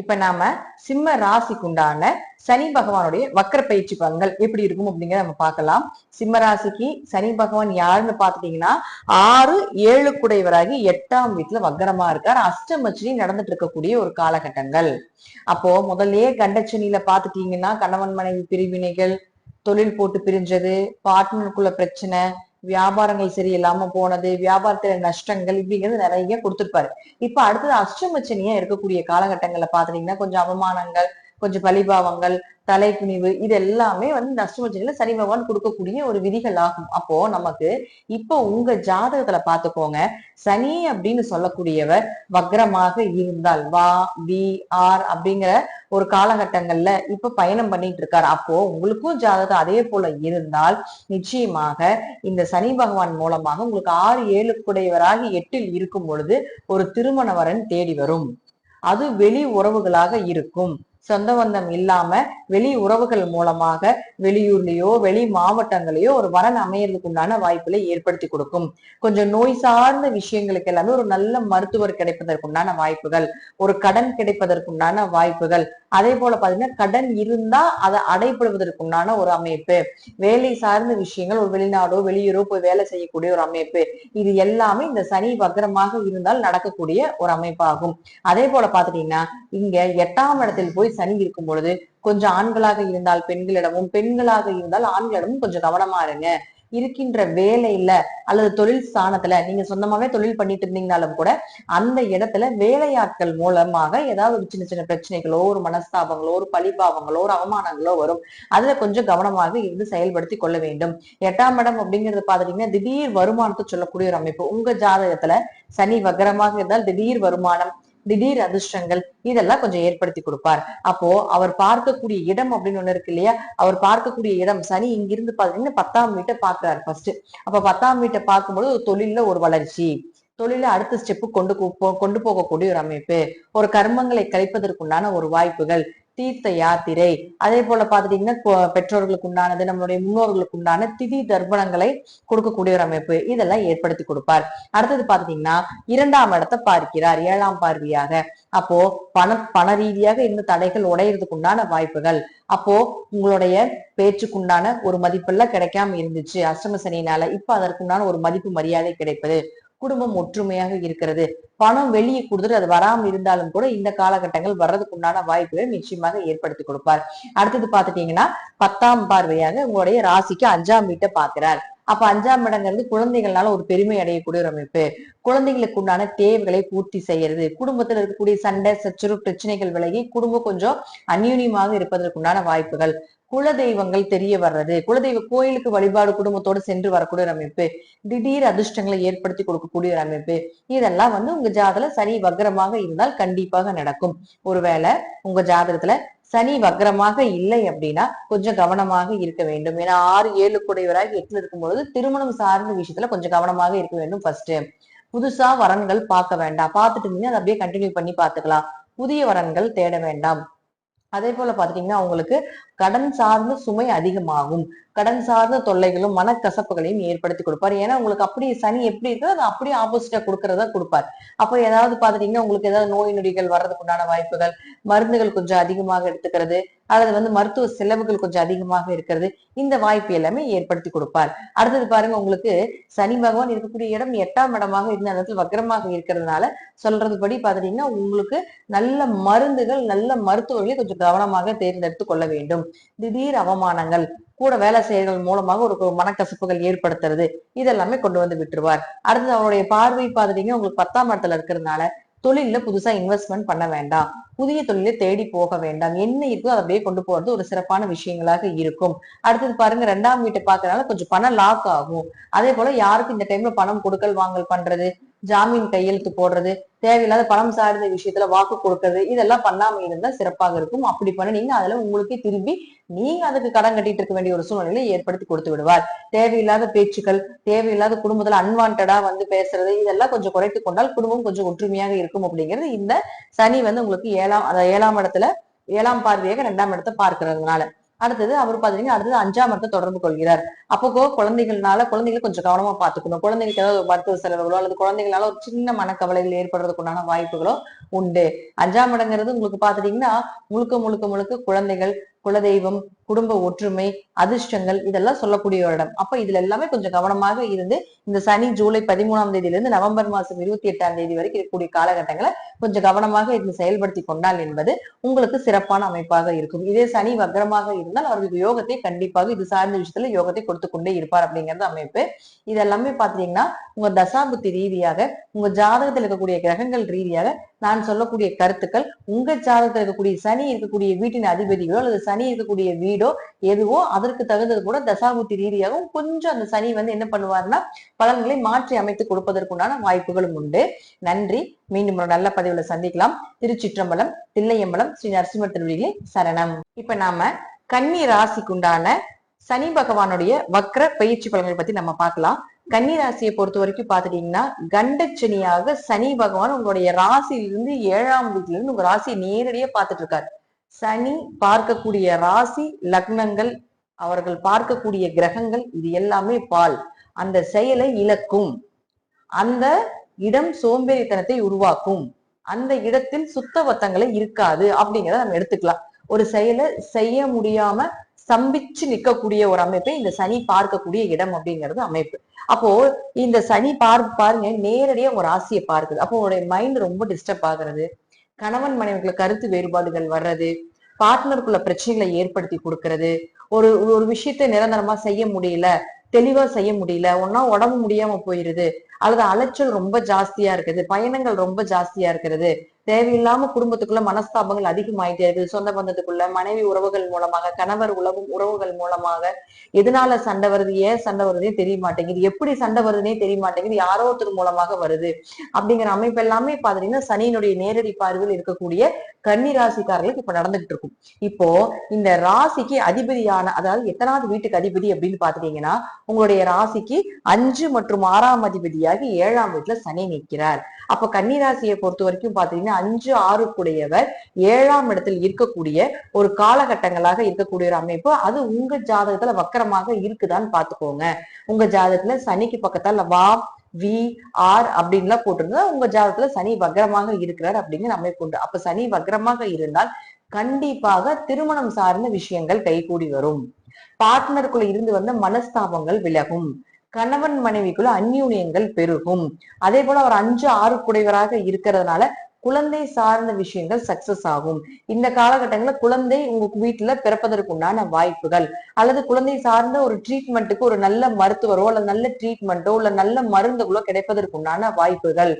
இப்ப நாம சிம்ம ராசிக்குண்டான சனி பகவானுடைய வக்கர பயிற்சி பலன்கள் எப்படி இருக்கும் அப்படிங்கிறத நம்ம பார்க்கலாம். சிம்ம ராசிக்கு சனி பகவான் யாருன்னு பாத்துட்டீங்கன்னா ஆறு ஏழு குடைவராகி எட்டாம் வீட்டுல வக்கரமா இருக்கார். அஷ்டமச்சினி நடந்துட்டு இருக்கக்கூடிய ஒரு காலகட்டங்கள். அப்போ முதல்லயே கண்டச்சனியில பாத்துட்டீங்கன்னா கணவன் மனைவி பிரிவினைகள் தொழில் போட்டு பிரிஞ்சது பார்ட்னருக்குள்ள பிரச்சனை வியாபாரங்கள் சரியில்லாம போனது வியாபாரத்துல நஷ்டங்கள் இப்படிங்கிறது நிறைய கொடுத்திருப்பாரு. இப்ப அடுத்தது அஷ்டமச்சனியா இருக்கக்கூடிய காலகட்டங்கள்ல பாத்துட்டீங்கன்னா கொஞ்சம் அவமானங்கள் கொஞ்சம் பலிபாவங்கள் தலைக்குனிவு இது எல்லாமே வந்து இந்த அஷ்டமச்சனியில சனி பகவான் கொடுக்கக்கூடிய ஒரு விதிகள் ஆகும் அப்போ நமக்கு இப்போ உங்க ஜாதகத்துல பாத்துக்கோங்க சனி அப்படின்னு சொல்லக்கூடியவர் வக்ரமாக இருந்தால் வா வி ஆர் அப்படிங்கிற ஒரு காலகட்டங்கள்ல இப்ப பயணம் பண்ணிட்டு இருக்காரு. அப்போ உங்களுக்கும் ஜாதகம் அதே போல இருந்தால் நிச்சயமாக இந்த சனி பகவான் மூலமாக உங்களுக்கு ஆறு ஏழு குடையவராகி எட்டில் இருக்கும் பொழுது ஒரு திருமண வரன் தேடி வரும். அது வெளி உறவுகளாக இருக்கும். சொந்த பந்தம் இல்லாம வெளி உறவுகள் மூலமாக வெளியூர்லயோ வெளி மாவட்டங்களையோ ஒரு வரன் அமையறதுக்கு உண்டான வாய்ப்புகளை ஏற்படுத்தி கொடுக்கும். கொஞ்சம் நோய் சார்ந்த விஷயங்களுக்கு எல்லாமே ஒரு நல்ல மருத்துவர் கிடைப்பதற்கு உண்டான வாய்ப்புகள். ஒரு கடன் கிடைப்பதற்கு உண்டான வாய்ப்புகள். அதே போல பாத்தீங்கன்னா கடன் இருந்தா அதை அடைப்படுவதற்குண்டான ஒரு அமைப்பு. வேலை சார்ந்த விஷயங்கள் ஒரு வெளிநாடோ வெளியூரோ போய் வேலை செய்யக்கூடிய ஒரு அமைப்பு. இது எல்லாமே இந்த சனி வக்ரமாக இருந்தால் நடக்கக்கூடிய ஒரு அமைப்பாகும். அதே போல பாத்துட்டீங்கன்னா இங்க எட்டாம் இடத்தில் போய் சனி இருக்கும் பொழுது கொஞ்சம் ஆண்களாக இருந்தால் பெண்களிடமும் பெண்களாக இருந்தால் ஆண்களிடமும் கொஞ்சம் கவனமா இருங்க. இருக்கின்ற வேலையில அல்லது தொழில் ஸ்தானத்துல நீங்க சொந்தமாவே தொழில் பண்ணிட்டு இருந்தீங்கனாலும் கூட அந்த இடத்துல வேலையாட்கள் மூலமாக ஏதாவது ஒரு சின்ன சின்ன பிரச்சனைகளோ ஒரு மனஸ்தாபங்களோ ஒரு பழிபாவங்களோ ஒரு அவமானங்களோ வரும். அதுல கொஞ்சம் கவனமாக இருந்து செயல்படுத்தி கொள்ள வேண்டும். எட்டாம் இடம் அப்படிங்கிறது பாத்துட்டீங்கன்னா திடீர் வருமானத்தை சொல்லக்கூடிய ஒரு அமைப்பு. உங்க ஜாதகத்துல சனி வக்கரமாக இருந்தால் திடீர் வருமானம் திடீர் அதிர்ஷ்டங்கள் இதெல்லாம் கொஞ்சம் ஏற்படுத்தி கொடுப்பார். அப்போ அவர் பார்க்கக்கூடிய இடம் அப்படின்னு ஒண்ணு இருக்கு இல்லையா? அவர் பார்க்கக்கூடிய இடம் சனி இங்கிருந்து பாத்தீங்கன்னா பத்தாம் வீட்டை பாக்குறாரு ஃபர்ஸ்ட் அப்ப பத்தாம் வீட்டை பார்க்கும்போது ஒரு தொழில்ல ஒரு வளர்ச்சி. தொழில அடுத்த ஸ்டெப்பு கொண்டு கொண்டு போகக்கூடிய ஒரு அமைப்பு. ஒரு கர்மங்களை கழிப்பதற்குண்டான ஒரு வாய்ப்புகள். தீர்த்த யாத்திரை. அதே போல பாத்துட்டீங்கன்னா பெற்றோர்களுக்கு உண்டானது நம்மளுடைய முன்னோர்களுக்கு உண்டான திதி தர்ப்பணங்களை கொடுக்கக்கூடிய ஒரு அமைப்பு. இதெல்லாம் ஏற்படுத்தி கொடுப்பார். அடுத்தது பாத்துட்டீங்கன்னா இரண்டாம் இடத்தை பார்க்கிறார் ஏழாம் பார்வையாக. அப்போ பண பண ரீதியாக இருந்த தடைகள் உடையிறதுக்கு உண்டான வாய்ப்புகள். அப்போ உங்களுடைய பேச்சுக்குண்டான ஒரு மதிப்பெல்லாம் கிடைக்காம இருந்துச்சு அஷ்டம சனியினால. இப்ப அதற்குண்டான ஒரு மதிப்பு மரியாதை கிடைப்பது. குடும்பம் ஒற்றுமையாக இருக்கிறது. பணம் வெளியே கொடுத்துட்டு அது வராம இருந்தாலும் கூட இந்த காலகட்டங்கள் வர்றதுக்கு உண்டான வாய்ப்புகளை நிச்சயமாக ஏற்படுத்தி கொடுப்பார். அடுத்தது பாத்துட்டீங்கன்னா பத்தாம் பார்வையாக உங்களுடைய ராசிக்கு அஞ்சாம் வீட்டை பார்க்கிறார். அப்ப அஞ்சாம் இடங்கிறது குழந்தைகள்னால ஒரு பெருமை அடையக்கூடிய ஒரு அமைப்பு. குழந்தைகளுக்கு உண்டான தேவைகளை பூர்த்தி செய்யறது குடும்பத்தில் இருக்கக்கூடிய சண்டை சச்சுறு பிரச்சனைகள் விலகி குடும்பம் கொஞ்சம் அந்யூன்யமாக இருப்பதற்குண்டான வாய்ப்புகள். குல தெய்வங்கள் தெரிய வர்றது குலதெய்வ கோயிலுக்கு வழிபாடு குடும்பத்தோட சென்று வரக்கூடிய ஒரு அமைப்பு. திடீர் அதிர்ஷ்டங்களை ஏற்படுத்தி கொடுக்கக்கூடிய ஒரு அமைப்பு. இதெல்லாம் வந்து உங்க ஜாதகத்துல சனி வக்ரமாக இருந்தால் கண்டிப்பாக நடக்கும். ஒருவேளை உங்க ஜாதகத்துல சனி வக்ரமாக இல்லை அப்படின்னா கொஞ்சம் கவனமாக இருக்க வேண்டும். ஏன்னா ஆறு ஏழு குடையவராக எட்டுல இருக்கும் பொழுது திருமணம் சார்ந்த விஷயத்துல கொஞ்சம் கவனமாக இருக்க வேண்டும் ஃபர்ஸ்ட் புதுசா வரன்கள் பார்க்க வேண்டாம். பார்த்துட்டு இருந்தீங்கன்னா அதை அப்படியே கண்டினியூ பண்ணி பார்த்துக்கலாம். புதிய வரன்கள் தேட வேண்டாம். அதே போல பாத்துட்டீங்கன்னா உங்களுக்கு கடன் சார்ந்த சுமை அதிகமாகும். கடன் சார்ந்த தொல்லைகளும் மனக்கசப்புகளையும் ஏற்படுத்தி கொடுப்பார். ஏன்னா உங்களுக்கு அப்படி சனி எப்படி இருக்கோ அது அப்படியே ஆப்போசிட்டா கொடுக்கறதா கொடுப்பார். அப்போ ஏதாவது பாத்துட்டீங்கன்னா உங்களுக்கு ஏதாவது நோய் நொடிகள் வர்றதுக்கு உண்டான வாய்ப்புகள் மருந்துகள் கொஞ்சம் அதிகமாக எடுத்துக்கிறது அல்லது வந்து மருத்துவ செலவுகள் கொஞ்சம் அதிகமாக இருக்கிறது இந்த வாய்ப்பு எல்லாமே ஏற்படுத்தி கொடுப்பார். அடுத்தது பாருங்க உங்களுக்கு சனி பகவான் இருக்கக்கூடிய இடம் எட்டாம் இடமாக இருந்த இடத்துல வக்கரமாக இருக்கிறதுனால சொல்றது படி பாத்துட்டீங்கன்னா உங்களுக்கு நல்ல மருந்துகள் நல்ல மருத்துவர்களை கொஞ்சம் கவனமாக தேர்ந்தெடுத்து கொள்ள வேண்டும். திடீர் அவமானங்கள் கூட வேலை செய்யறது மூலமாக ஒரு மனக்கசப்புகள் ஏற்படுத்துறது இதெல்லாமே கொண்டு வந்து விட்டுருவார். அடுத்தது அவருடைய பார்வை பார்த்துட்டீங்கன்னா உங்களுக்கு பத்தாம் இடத்துல இருக்கிறதுனால தொழில புதுசா இன்வெஸ்ட்மெண்ட் பண்ண வேண்டாம். புதிய தொழிலை தேடி போக வேண்டாம். என்ன இருக்கோ அதை அப்படியே கொண்டு போறது ஒரு சிறப்பான விஷயங்களாக இருக்கும். அடுத்தது பாருங்க ரெண்டாம் வீட்டை பாக்குறதுனால கொஞ்சம் பணம் லாக் ஆகும். அதே போல யாருக்கு இந்த டைம்ல பணம் கொடுக்கல் வாங்கல் பண்றது? ஜாமீன் கையெழுத்து போடுறது தேவையில்லாத பணம் சார்ந்த விஷயத்துல வாக்கு கொடுக்கறது இதெல்லாம் பண்ணாம இருந்தா சிறப்பாக இருக்கும். அப்படி பண்ணினீங்கன்னா அதுல உங்களுக்கே திரும்பி நீங்க அதுக்கு கடன் கட்டிட்டு இருக்க வேண்டிய ஒரு சூழ்நிலையை ஏற்படுத்தி கொடுத்து விடுவார். தேவையில்லாத பேச்சுக்கள் தேவையில்லாத குடும்பத்துல அன்வான்டா வந்து பேசுறது இதெல்லாம் கொஞ்சம் குறைத்து கொண்டால் குடும்பம் கொஞ்சம் ஒற்றுமையாக இருக்கும் அப்படிங்கிறது இந்த சனி வந்து உங்களுக்கு ஏழாம் அதாவது ஏழாம் இடத்துல ஏழாம் பார்வையாக ரெண்டாம் இடத்தை பார்க்கறதுனால. அடுத்தது அவர் பாத்தீங்கன்னா அடுத்தது அஞ்சாம் இடத்தை தொடர்பு கொள்கிறார். அப்போ குழந்தைகள்னால குழந்தைகளை கொஞ்சம் கவனமா பாத்துக்கணும் குழந்தைகளுக்கு ஏதாவது ஒரு மருத்துவ செலவுகளோ அல்லது குழந்தைகளால ஒரு சின்ன மனக்கவலைகள் ஏற்படுறதுக்கு உண்டான வாய்ப்புகளோ உண்டு. அஞ்சாம் இடங்கிறது உங்களுக்கு பாத்துட்டீங்கன்னா முழுக்க முழுக்க முழுக்க குழந்தைகள் குலதெய்வம் குடும்ப ஒற்றுமை அதிர்ஷ்டங்கள் இதெல்லாம் சொல்லக்கூடிய ஒரு இடம். அப்ப இதுல எல்லாமே கொஞ்சம் கவனமாக இருந்து இந்த சனி ஜூலை பதிமூணாம் தேதியிலிருந்து நவம்பர் மாசம் இருபத்தி எட்டாம் தேதி வரைக்கும் இருக்கக்கூடிய காலகட்டங்களை கொஞ்சம் கவனமாக இருந்து செயல்படுத்தி கொண்டால் என்பது உங்களுக்கு சிறப்பான அமைப்பாக இருக்கும். இதே சனி வக்ரமாக இருந்தால் அவருக்கு யோகத்தை கண்டிப்பாக இது சார்ந்த விஷயத்துல யோகத்தை கொடுத்து கொண்டே இருப்பார் அப்படிங்கிறது அமைப்பு. இது எல்லாமே பாத்தீங்கன்னா உங்க தசாபுத்தி ரீதியாக உங்க ஜாதகத்தில் இருக்கக்கூடிய கிரகங்கள் ரீதியாக நான் சொல்லக்கூடிய கருத்துக்கள் உங்க ஜாதகத்தில் இருக்கக்கூடிய சனி இருக்கக்கூடிய வீட்டின் அதிபதிகளோ அல்லது சனி இருக்கக்கூடிய வீடு வீடோ எதுவோ அதற்கு தகுந்தது கூட தசாபுத்தி ரீதியாகவும் கொஞ்சம் அந்த சனி வந்து என்ன பண்ணுவாருன்னா பலன்களை மாற்றி அமைத்து கொடுப்பதற்குண்டான வாய்ப்புகளும் உண்டு. நன்றி. மீண்டும் ஒரு நல்ல பதிவுல சந்திக்கலாம். திருச்சிற்றம்பலம் தில்லையம்பலம் ஸ்ரீ நரசிம்மர் திருவடிகளே சரணம். இப்ப நாம கன்னி ராசிக்குண்டான சனி பகவானுடைய வக்ர பயிற்சி பலன்களை பத்தி நம்ம பார்க்கலாம். கன்னி ராசியை பொறுத்த வரைக்கும் பாத்துட்டீங்கன்னா கண்டச்சனியாக சனி பகவான் உங்களுடைய ராசியிலிருந்து ஏழாம் வீட்டிலிருந்து உங்க ராசியை நேரடியா பார்த்துட்டு இருக்காரு. சனி பார்க்கக்கூடிய ராசி லக்னங்கள் அவர்கள் பார்க்கக்கூடிய கிரகங்கள் இது எல்லாமே பால். அந்த செயலை இழக்கும். அந்த இடம் சோம்பேறித்தனத்தை உருவாக்கும். அந்த இடத்தில் சுத்தவத்தங்களை இருக்காது அப்படிங்கிறத நம்ம எடுத்துக்கலாம். ஒரு செயலை செய்ய முடியாம ஸ்தம்பிச்சு நிக்கக்கூடிய ஒரு அமைப்பை இந்த சனி பார்க்கக்கூடிய இடம் அப்படிங்கிறது அமைப்பு. அப்போ இந்த சனி பார் பாருங்க நேரடியா உங்க ராசியை பார்க்குது. அப்போ உங்களுடைய மைண்ட் ரொம்ப டிஸ்டர்ப் ஆகுறது. கணவன் மனைவிக்குள்ள கருத்து வேறுபாடுகள் வர்றது பார்ட்னருக்குள்ள பிரச்சனைகளை ஏற்படுத்தி கொடுக்கறது ஒரு ஒரு விஷயத்தை நிரந்தரமா செய்ய முடியல தெளிவா செய்ய முடியல ஒன்னா உடம்பு முடியாம போயிருது அல்லது அலைச்சல் ரொம்ப ஜாஸ்தியா இருக்குது பயணங்கள் ரொம்ப ஜாஸ்தியா இருக்கிறது தேவையில்லாம குடும்பத்துக்குள்ள மனஸ்தாபங்கள் அதிகமாயிட்டே இருக்குது. சொந்த பந்தத்துக்குள்ள மனைவி உறவுகள் மூலமாக கணவர் உறவு உறவுகள் மூலமாக எதனால சண்டை வருது? ஏன் சண்டை வருதுன்னே தெரிய மாட்டேங்குது. எப்படி சண்டை வருதுன்னே தெரிய மாட்டேங்குது. யாரோ ஒருத்தர் மூலமாக வருது. அப்படிங்கிற அமைப்பு எல்லாமே பாத்தீங்கன்னா சனியினுடைய நேரடி பார்வையில் இருக்கக்கூடிய கன்னி ராசிக்காரர்களுக்கு இப்ப நடந்துகிட்டு இருக்கும். இப்போ இந்த ராசிக்கு அதிபதியான அதாவது எத்தனாவது வீட்டுக்கு அதிபதி அப்படின்னு பாத்துட்டீங்கன்னா உங்களுடைய ராசிக்கு அஞ்சு மற்றும் ஆறாம் அதிபதியாகி ஏழாம் வீட்டுல சனி நிற்கிறார். அப்ப கன்னி ராசியை பொறுத்த வரைக்கும் பாத்தீங்கன்னா அஞ்சு ஆறுக்குடையவர் ஏழாம் இடத்தில் இருக்கக்கூடிய ஒரு காலகட்டங்களாக இருக்கக்கூடிய ஒரு அமைப்பு. அது உங்க ஜாதகத்துல வக்கரமாக இருக்குதான்னு பாத்துக்கோங்க. உங்க ஜாதகத்துல சனிக்கு பக்கத்தால வா வி ஆர் அப்படின்லாம் போட்டிருந்தா உங்க ஜாதகத்துல சனி வக்ரமாக இருக்கிறார் அப்படிங்கிற அமைப்பு உண்டு. அப்ப சனி வக்ரமாக இருந்தால் கண்டிப்பாக திருமணம் சார்ந்த விஷயங்கள் கைகூடி வரும். பார்ட்னருக்குள்ள இருந்து வந்த மனஸ்தாபங்கள் விலகும். கணவன் மனைவிக்குள்ள அந்யூனியங்கள் பெருகும். அதே போல அவர் அஞ்சு ஆறு குடைவராக இருக்கிறதுனால குழந்தை சார்ந்த விஷயங்கள் சக்சஸ் ஆகும். இந்த காலகட்டங்களில் குழந்தை உங்க வீட்டுல பிறப்பதற்கு உண்டான வாய்ப்புகள். அல்லது குழந்தை சார்ந்த ஒரு ட்ரீட்மெண்ட்டுக்கு ஒரு நல்ல மருத்துவரோ அல்லது நல்ல ட்ரீட்மெண்ட்டோ இல்ல நல்ல மருந்துகளோ கிடைப்பதற்கு உண்டான வாய்ப்புகள்.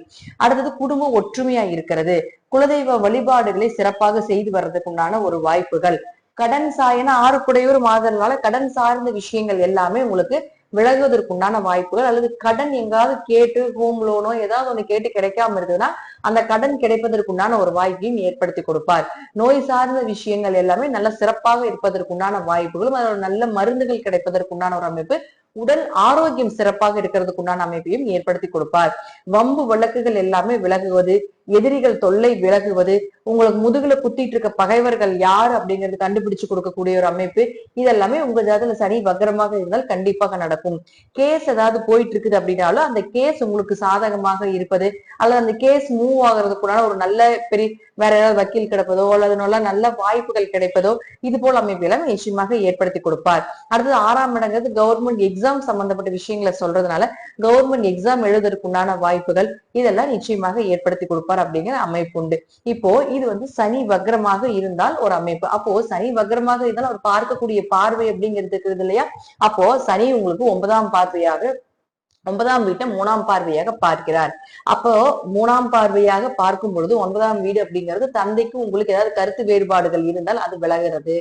அடுத்தது குடும்ப ஒற்றுமையா இருக்கிறது. குலதெய்வ வழிபாடுகளை சிறப்பாக செய்து வர்றதுக்கு உண்டான ஒரு வாய்ப்புகள். கடன் சாயன ஆறு குடையூர் மாதனால கடன் சார்ந்த விஷயங்கள் எல்லாமே உங்களுக்கு விலகுவதற்குண்டான வாய்ப்புகள் அல்லது கடன் எங்காவது கேட்டு ஹோம் லோனோ ஏதாவது ஒண்ணு கேட்டு கிடைக்காம இருக்குதுன்னா அந்த கடன் கிடைப்பதற்குண்டான ஒரு வாய்ப்பையும் ஏற்படுத்தி கொடுப்பார். நோய் சார்ந்த விஷயங்கள் எல்லாமே நல்ல சிறப்பாக இருப்பதற்குண்டான வாய்ப்புகளும் அதோட நல்ல மருந்துகள் கிடைப்பதற்குண்டான ஒரு அமைப்பு உடல் ஆரோக்கியம் சிறப்பாக இருக்கிறதுக்கு உண்டான அமைப்பையும் ஏற்படுத்தி கொடுப்பார். வம்பு வழக்குகள் எல்லாமே விலகுவது எதிரிகள் தொல்லை விலகுவது உங்களுக்கு முதுகுல குத்திட்டு இருக்க பகைவர்கள் யார் அப்படிங்கிறது கண்டுபிடிச்சு கொடுக்கக்கூடிய ஒரு அமைப்பு. இதெல்லாமே உங்க ஜாதகத்துல சனி வக்கரமாக இருந்தால் கண்டிப்பாக நடக்கும். கேஸ் ஏதாவது போயிட்டு இருக்குது அப்படின்னாலும் அந்த கேஸ் உங்களுக்கு சாதகமாக இருப்பது அல்லது அந்த கேஸ் மூவ் ஆகுறதுக்குள்ளான ஒரு நல்ல பெரிய வேற ஏதாவது வக்கீல் கிடைப்பதோ அல்லது நல்ல நல்ல வாய்ப்புகள் கிடைப்பதோ இது போல அமைப்பெல்லாம் நிச்சயமாக ஏற்படுத்தி கொடுப்பார். அடுத்தது ஆறாம் இடங்கிறது கவர்மெண்ட் எக்ஸாம் சம்பந்தப்பட்ட விஷயங்களை சொல்றதுனால கவர்மெண்ட் எக்ஸாம் எழுதுறதுக்குண்டான வாய்ப்புகள் இதெல்லாம் நிச்சயமாக ஏற்படுத்தி கொடுப்பார் அப்படிங்கிற அமைப்பு உண்டு. இப்போ இது வந்து சனி வக்ரமாக இருந்தால் ஒரு அமைப்பு. அப்போ சனி வக்ரமாக இருந்தால் அவர் பார்க்கக்கூடிய பார்வை அப்படிங்கிறது இருக்குது இல்லையா? அப்போ சனி உங்களுக்கு ஒன்பதாம் பார்வையாக ஒன்பதாம் வீட்டை மூணாம் பார்வையாக பார்க்கிறார். அப்போ மூணாம் பார்வையாக பார்க்கும் பொழுது ஒன்பதாம் வீடு அப்படிங்கிறது தந்தைக்கு உங்களுக்கு ஏதாவது கருத்து வேறுபாடுகள் இருந்தால் அது விலகிறது.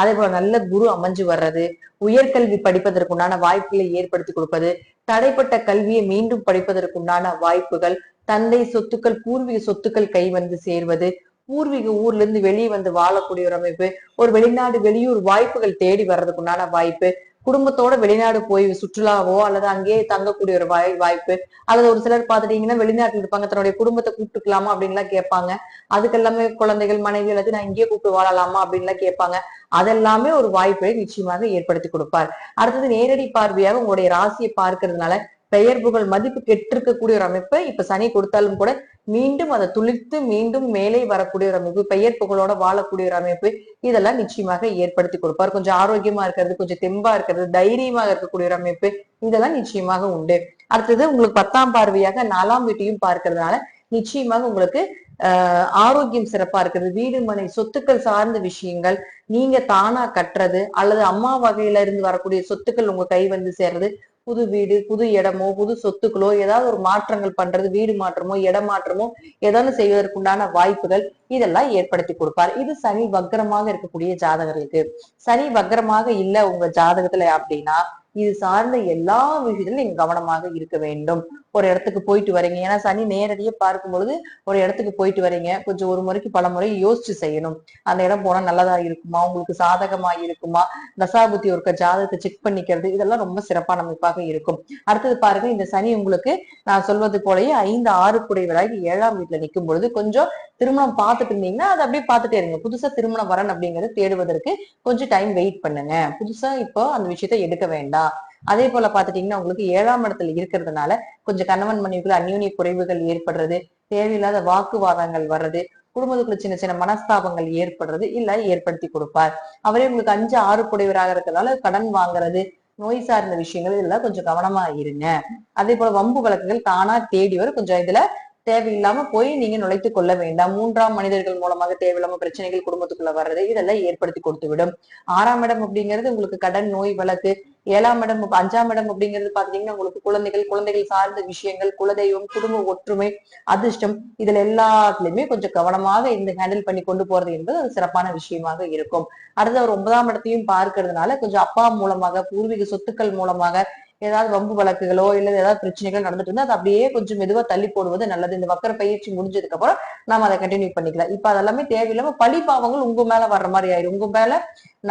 அதே போல நல்ல குரு அமைஞ்சு வர்றது உயர்கல்வி படிப்பதற்குண்டான வாய்ப்புகளை ஏற்படுத்தி கொடுப்பது தடைப்பட்ட கல்வியை மீண்டும் படிப்பதற்குண்டான வாய்ப்புகள் தந்தை சொத்துக்கள் பூர்வீக சொத்துக்கள் கை வந்து சேர்வது பூர்வீக ஊர்ல இருந்து வெளியே வந்து வாழக்கூடிய ஒரு அமைப்பு ஒரு வெளிநாடு வெளியூர் வாய்ப்புகள் தேடி வர்றதுக்குண்டான வாய்ப்பு குடும்பத்தோட வெளிநாடு போய் சுற்றுலாவோ அல்லது அங்கேயே தங்கக்கூடிய ஒரு வாய் வாய்ப்பு. அல்லது ஒரு சிலர் பார்த்துட்டீங்கன்னா வெளிநாட்டில் இருப்பாங்க. தன்னுடைய குடும்பத்தை கூப்பிட்டுக்கலாமா அப்படின்லாம் கேட்பாங்க. அதுக்கெல்லாமே குழந்தைகள் மனைவி எல்லாத்தையும் நான் இங்கேயே கூப்பிட்டு வாழலாமா அப்படின்லாம் கேட்பாங்க. அதெல்லாமே ஒரு வாய்ப்பை நிச்சயமாக ஏற்படுத்தி கொடுப்பார். அடுத்தது நேரடி பார்வையாக உங்களுடைய ராசியை பார்க்கறதுனால பெயர் புகழ் மதிப்பு கெட்டிருக்கக்கூடிய ஒரு அமைப்பு இப்ப சனி கொடுத்தாலும் கூட மீண்டும் அதை துளிர்த்து மீண்டும் மேலே வரக்கூடிய ஒரு அமைப்பு பெயர் புகழோட வாழக்கூடிய ஒரு அமைப்பு இதெல்லாம் நிச்சயமாக ஏற்படுத்தி கொடுப்பார். கொஞ்சம் ஆரோக்கியமா இருக்கிறது கொஞ்சம் தெம்பா இருக்கிறது தைரியமாக இருக்கக்கூடிய ஒரு அமைப்பு இதெல்லாம் நிச்சயமாக உண்டு. அடுத்தது உங்களுக்கு பத்தாம் பார்வையாக நாலாம் வீட்டையும் பார்க்கறதுனால நிச்சயமாக உங்களுக்கு ஆஹ் ஆரோக்கியம் சிறப்பா இருக்கிறது. வீடு மனை சொத்துக்கள் சார்ந்த விஷயங்கள் நீங்க தானா கட்டுறது அல்லது அம்மா வகையில இருந்து வரக்கூடிய சொத்துக்கள் உங்க கை வந்து சேர்றது புது வீடு புது இடமோ புது சொத்துக்களோ ஏதாவது ஒரு மாற்றங்கள் பண்றது வீடு மாற்றமோ இடம் மாற்றமோ ஏதாவது செய்வதற்குண்டான வாய்ப்புகள் இதெல்லாம் ஏற்படுத்தி கொடுப்பார். இது சனி வக்கரமாக இருக்கக்கூடிய ஜாதகர்களுக்கு. சனி வக்கரமாக இல்ல உங்க ஜாதகத்துல அப்படின்னா இது சார்ந்த எல்லா விஷயத்திலும் நீங்க கவனமாக இருக்க வேண்டும். ஒரு இடத்துக்கு போயிட்டு வரீங்க. ஏன்னா சனி நேரடியா பார்க்கும் பொழுது ஒரு இடத்துக்கு போயிட்டு வரீங்க. கொஞ்சம் ஒரு முறைக்கு பல முறை யோசிச்சு செய்யணும். அந்த இடம் போனா நல்லதா இருக்குமா? உங்களுக்கு சாதகமா இருக்குமா? தசாபுத்தி ஒருக்க ஜாதகத்தை செக் பண்ணிக்கிறது இதெல்லாம் ரொம்ப சிறப்பான அமைப்பாக இருக்கும். அடுத்தது பாருங்க இந்த சனி உங்களுக்கு நான் சொல்வது போலயே ஐந்து ஆறு குடைவராகி ஏழாம் வீட்டுல நிற்கும் பொழுது கொஞ்சம் திருமணம் பார்த்துட்டு இருந்தீங்கன்னா அதை அப்படியே பார்த்துட்டே இருங்க. புதுசா திருமணம் வரன் அப்படிங்கறது தேடுவதற்கு கொஞ்சம் டைம் வெயிட் பண்ணுங்க. புதுசா இப்போ அந்த விஷயத்த எடுக்க வேண்டாம். அதே போல பாத்துட்டீங்கன்னா உங்களுக்கு ஏழாம் இடத்துல இருக்கிறதுனால கொஞ்சம் கணவன் மனைவிக்குள்ள அந்யூன்ய குறைவுகள் ஏற்படுறது தேவையில்லாத வாக்குவாதங்கள் வர்றது குடும்பத்துக்குள்ள சின்ன சின்ன மனஸ்தாபங்கள் ஏற்படுறது இல்ல ஏற்படுத்தி கொடுப்பார். அவரே உங்களுக்கு அஞ்சு ஆறு குடைவராக இருக்கிறதுனால கடன் வாங்குறது நோய் சார்ந்த விஷயங்கள் இதெல்லாம் கொஞ்சம் கவனமா இருங்க. அதே போல வம்பு வழக்குகள் தானா தேடி வரும். கொஞ்சம் இதுல தேவையில்லாம போய் நீங்க நுழைத்து கொள்ள வேண்டாம். மூன்றாம் மனிதர்கள் மூலமாக தேவையில்லாம பிரச்சனைகள் குடும்பத்துக்குள்ள வர்றது இதெல்லாம் ஏற்படுத்தி கொடுத்து விடும் ஆறாம் இடம் அப்படிங்கிறது உங்களுக்கு கடன் நோய் வழக்கு. ஏழாம் இடம் அஞ்சாம் இடம் அப்படிங்கிறது பாத்தீங்கன்னா உங்களுக்கு குழந்தைகள் குழந்தைகள் சார்ந்த விஷயங்கள் குலதெய்வம் குடும்ப ஒற்றுமை அதிர்ஷ்டம். இதுல எல்லாத்துலயுமே கொஞ்சம் கவனமாக இந்த ஹேண்டில் பண்ணி கொண்டு போறது என்பது அது சிறப்பான விஷயமாக இருக்கும். அடுத்து அவர் ஒன்பதாம் இடத்தையும் பார்க்கறதுனால கொஞ்சம் அப்பா மூலமாக பூர்வீக சொத்துக்கள் மூலமாக ஏதாவது வம்பு வழக்குகளோ இல்ல ஏதாவது பிரச்சனைகளோ நடந்துட்டு இருந்தா அதை அப்படியே கொஞ்சம் மெதுவா தள்ளி போடுவது நல்லது. இந்த வக்கர பயிற்சி முடிஞ்சதுக்கு அப்புறம் நாம அதை கண்டினியூ பண்ணிக்கலாம். இப்ப அதெல்லாமே தேவையில்லாம பழி பாவங்கள் உங்க மேல வர்ற மாதிரி ஆயிரும். உங்க மேல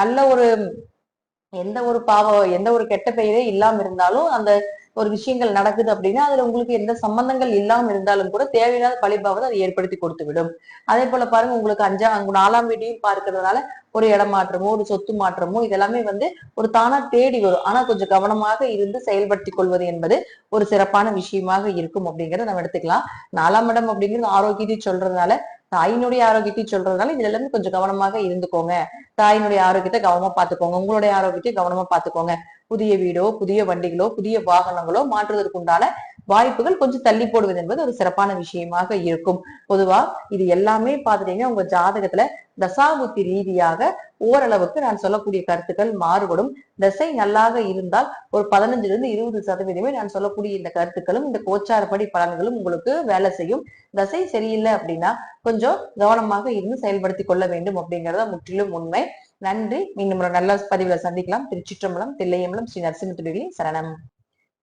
நல்ல ஒரு எந்த ஒரு பாவம் எந்த ஒரு கெட்ட பெயரே இல்லாம இருந்தாலும் அந்த ஒரு விஷயங்கள் நடக்குது அப்படின்னா அதுல உங்களுக்கு எந்த சம்பந்தங்கள் இல்லாமல் இருந்தாலும் கூட தேவையில்லாத பழிபாவது அதை ஏற்படுத்தி கொடுத்து விடும் அதே போல பாருங்க உங்களுக்கு அஞ்சா அங்க நாலாம் வீட்டையும் பார்க்கறதுனால ஒரு இடம் மாற்றமோ ஒரு சொத்து மாற்றமோ இதெல்லாமே வந்து ஒரு தானா தேடி வரும். ஆனா கொஞ்சம் கவனமாக இருந்து செயல்படுத்தி கொள்வது என்பது ஒரு சிறப்பான விஷயமாக இருக்கும் அப்படிங்கறத நம்ம எடுத்துக்கலாம். நாலாம் இடம் அப்படிங்கிறது ஆரோக்கியத்தை சொல்றதுனால தாயினுடைய ஆரோக்கியத்தை சொல்றதுனால இதுல எல்லாமே கொஞ்சம் கவனமாக இருந்துக்கோங்க. தாயினுடைய ஆரோக்கியத்தை கவனமா பாத்துக்கோங்க உங்களுடைய ஆரோக்கியத்தை கவனமா பாத்துக்கோங்க புதிய வீடோ புதிய வண்டிகளோ புதிய வாகனங்களோ மாற்றுவதற்குண்டான வாய்ப்புகள் கொஞ்சம் தள்ளி போடுவது என்பது ஒரு சிறப்பான விஷயமாக இருக்கும். பொதுவா இது எல்லாமே பாத்துட்டீங்கன்னா உங்க ஜாதகத்துல தசாபுத்தி ரீதியாக ஓரளவுக்கு நான் சொல்லக்கூடிய கருத்துக்கள் மாறுபடும். தசை நல்லாக இருந்தால் ஒரு பதினஞ்சுல இருந்து இருபது சதவீதமே நான் சொல்லக்கூடிய இந்த கருத்துக்களும் இந்த கோச்சாரப்படி பலன்களும் உங்களுக்கு வேலை செய்யும். தசை சரியில்லை அப்படின்னா கொஞ்சம் கவனமாக இருந்து செயல்படுத்தி கொள்ள வேண்டும் அப்படிங்கறத முற்றிலும் உண்மை. நன்றி. மீண்டும் ஒரு நல்ல பதிவுல சந்திக்கலாம். திருச்சிற்றம்பலம் தில்லையம்பலம் ஸ்ரீ நரசிம்மத்துடைய சரணம்.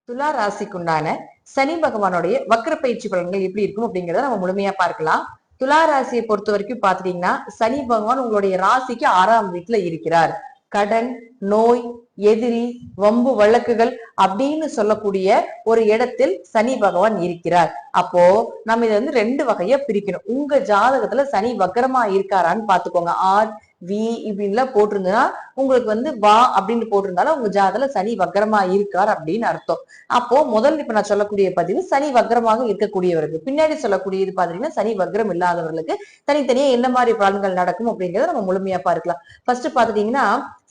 துலா ராசிக்குண்டான சனி பகவானுடைய வக்கர பயிற்சி பலன்கள் எப்படி இருக்கும் அப்படிங்கறத நம்ம முழுமையா பார்க்கலாம். துலா ராசியை பொறுத்த வரைக்கும் பாத்துட்டீங்கன்னா சனி பகவான் உங்களுடைய ராசிக்கு ஆறாம் வீட்டுல இருக்கிறார். கடன் நோய் எதிரி வம்பு வழக்குகள் அப்படின்னு சொல்லக்கூடிய ஒரு இடத்தில் சனி பகவான் இருக்கிறார். அப்போ நம்ம இதை வந்து ரெண்டு வகையா பிரிக்கணும். உங்க ஜாதகத்துல சனி வக்கரமா இருக்காரான்னு பாத்துக்கோங்க. ஆர் வி இப்படின்லாம் போட்டிருந்ததுன்னா உங்களுக்கு வந்து வா அப்படின்னு போட்டிருந்தாலும் உங்க ஜாதகத்துல சனி வக்கரமா இருக்கார் அப்படின்னு அர்த்தம். அப்போ முதல்ல இப்ப நான் சொல்லக்கூடிய பதிவு சனி வக்கரமாக இருக்கக்கூடியவருக்கு. பின்னாடி சொல்லக்கூடியது பாத்தீங்கன்னா சனி வக்கரம் இல்லாதவர்களுக்கு தனித்தனியா என்ன மாதிரி பலன்கள் நடக்கும் அப்படிங்கறத நம்ம முழுமையா பார்க்கலாம். ஃபர்ஸ்ட் பாத்துட்டீங்கன்னா